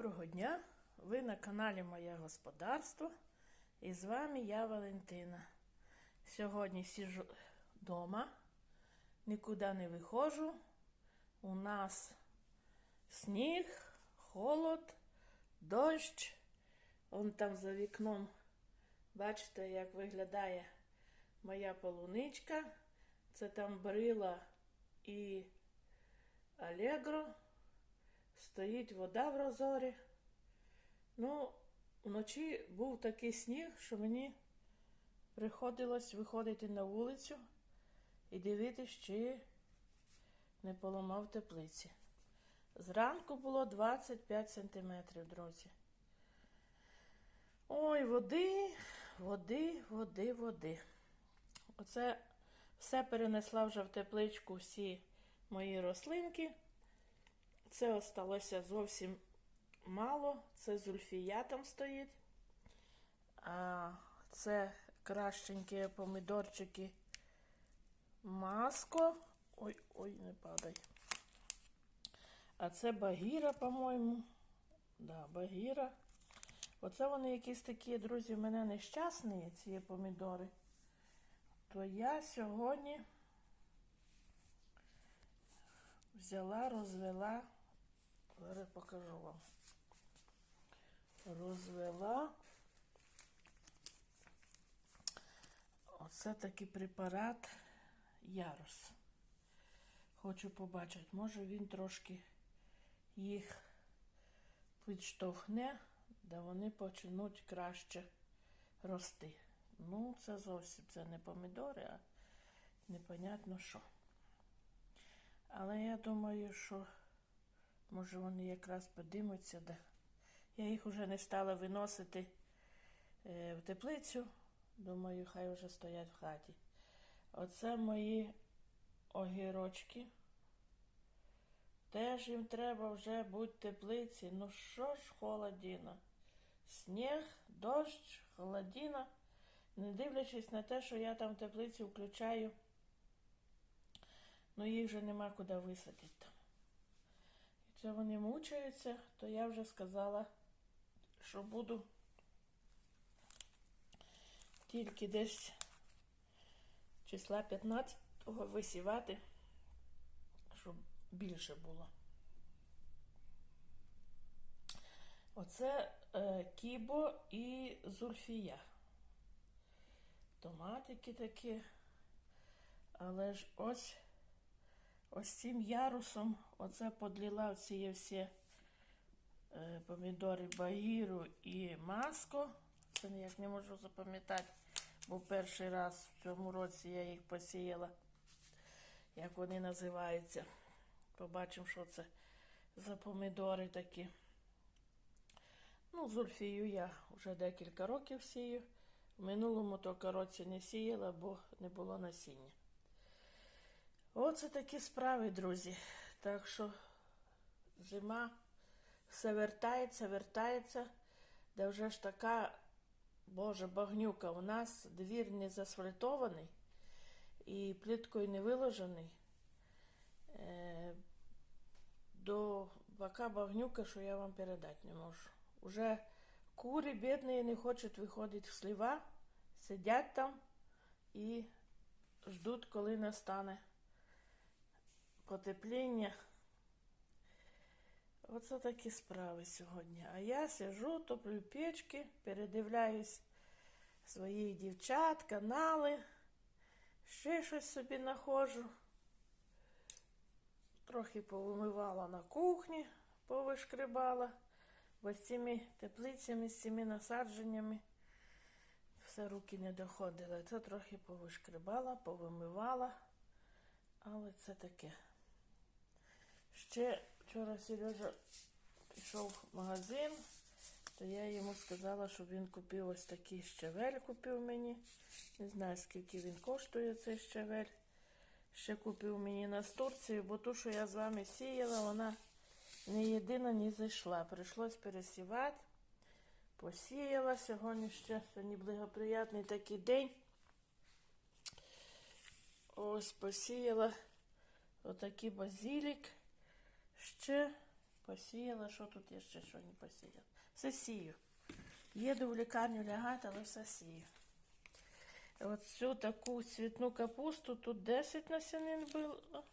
Доброго дня! Ви на каналі Моє Господарство і з вами я Валентина. Сьогодні сиджу вдома, нікуди не виходжу. У нас сніг, холод, дощ. Он там за вікном. Бачите, як виглядає моя полуничка. Це там брила і Алегро. Стоїть вода в розорі. Ну, вночі був такий сніг, що мені приходилось виходити на вулицю і дивитися, чи не поламав теплиці. Зранку було 25 сантиметрів, друзі. Ой, води, води, води, води. Оце все перенесла вже в тепличку всі мої рослинки. Це осталося зовсім мало. Це зульфія там стоїть. А це кращенькі помидорчики маско. Ой, ой, не падай. А це багіра, по-моєму. Да, багіра. Оце вони якісь такі, друзі, в мене нещасні, ці помідори. То я сьогодні взяла, розвела. Зараз покажу вам. Розвела. Оце такий препарат Ярус. Хочу побачити, може він трошки їх підштовхне, де вони почнуть краще рости. Ну, це зовсім це не помідори, а непонятно що. Але я думаю, що може вони якраз подимуться. Да. Я їх вже не стала виносити е, в теплицю. Думаю, хай вже стоять в хаті. Оце мої огірочки. Теж їм треба вже бути в теплиці. Ну що ж, холодіна? Сніг, дощ, холодіна. Не дивлячись на те, що я там в теплиці включаю, ну їх вже нема куди висадити це вони мучаються, то я вже сказала, що буду тільки десь числа 15-го висівати, щоб більше було. Оце е, кібо і зульфія. Томатики такі. Але ж ось ось цим ярусом оце подліла всі всі е, помідори багіру і маско. Це ніяк не можу запам'ятати, бо перший раз в цьому році я їх посіяла, як вони називаються. Побачимо, що це за помідори такі. Ну, зульфію я вже декілька років сію. В минулому то році не сіяла, бо не було насіння. Оце такі справи, друзі. Так що зима все вертається, вертається, де вже ж така, боже, багнюка. У нас двір не засфальтований і плиткою не виложений. Е, до бока багнюка, що я вам передати не можу. Уже Кури бідні не хочуть виходити в слива, сидять там і ждуть, коли настане потепління. Оце такі справи сьогодні. А я сижу, топлю печки, передивляюсь свої дівчат, канали, ще щось собі знаходжу. Трохи повимивала на кухні, повишкрибала. Бо з цими теплицями, з цими насадженнями все руки не доходили. Це трохи повишкрибала, повимивала, але це таке. Ще вчора Сережа пішов в магазин, то я йому сказала, щоб він купив ось такий щавель, купив мені. Не знаю, скільки він коштує цей щавель. Ще купив мені на Турцію, бо ту, що я з вами сіяла, вона не єдина не зайшла. Прийшлось пересівати. Посіяла сьогодні ще сьогодні благоприятний такий день. Ось посіяла отакий базилік. Ще Посіяла, що тут я ще що не посіяла. Все сію. Їду в лікарню лягати, але все сію. От таку цвітну капусту тут 10 насінин було,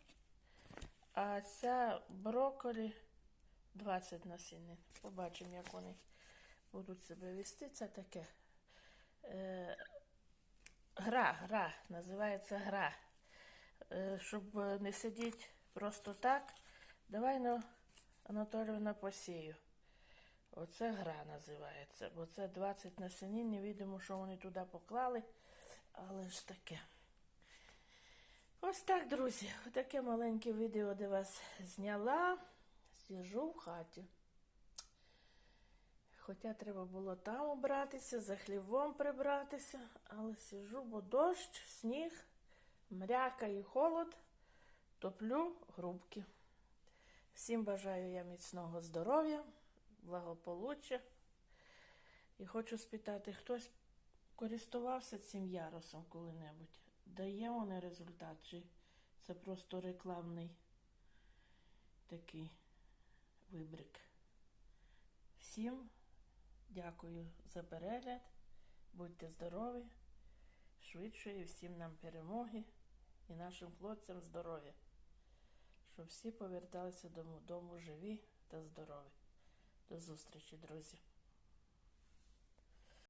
а ця брокколі 20 насінин. Побачимо, як вони будуть себе вести. Це таке. Е, гра, гра, називається гра. Е, щоб не сидіти просто так, давай ну, Анатоліївна посію. Оце гра називається, бо це 20 насінин, невідомо, що вони туди поклали, але ж таке. Ось так, друзі, таке маленьке відео де вас зняла. Сижу в хаті. Хоча треба було там убратися, за хлівом прибратися, але сижу, бо дощ, сніг, мряка і холод, топлю грубки. Всім бажаю я міцного здоров'я, благополуччя. І хочу спитати, хтось користувався цим ярусом коли-небудь? Дає вони результат? Чи це просто рекламний такий вибрик? Всім дякую за перегляд. Будьте здорові, швидшої всім нам перемоги і нашим хлопцям здоров'я. Щоб всі поверталися додому живі та здорові. До зустрічі, друзі!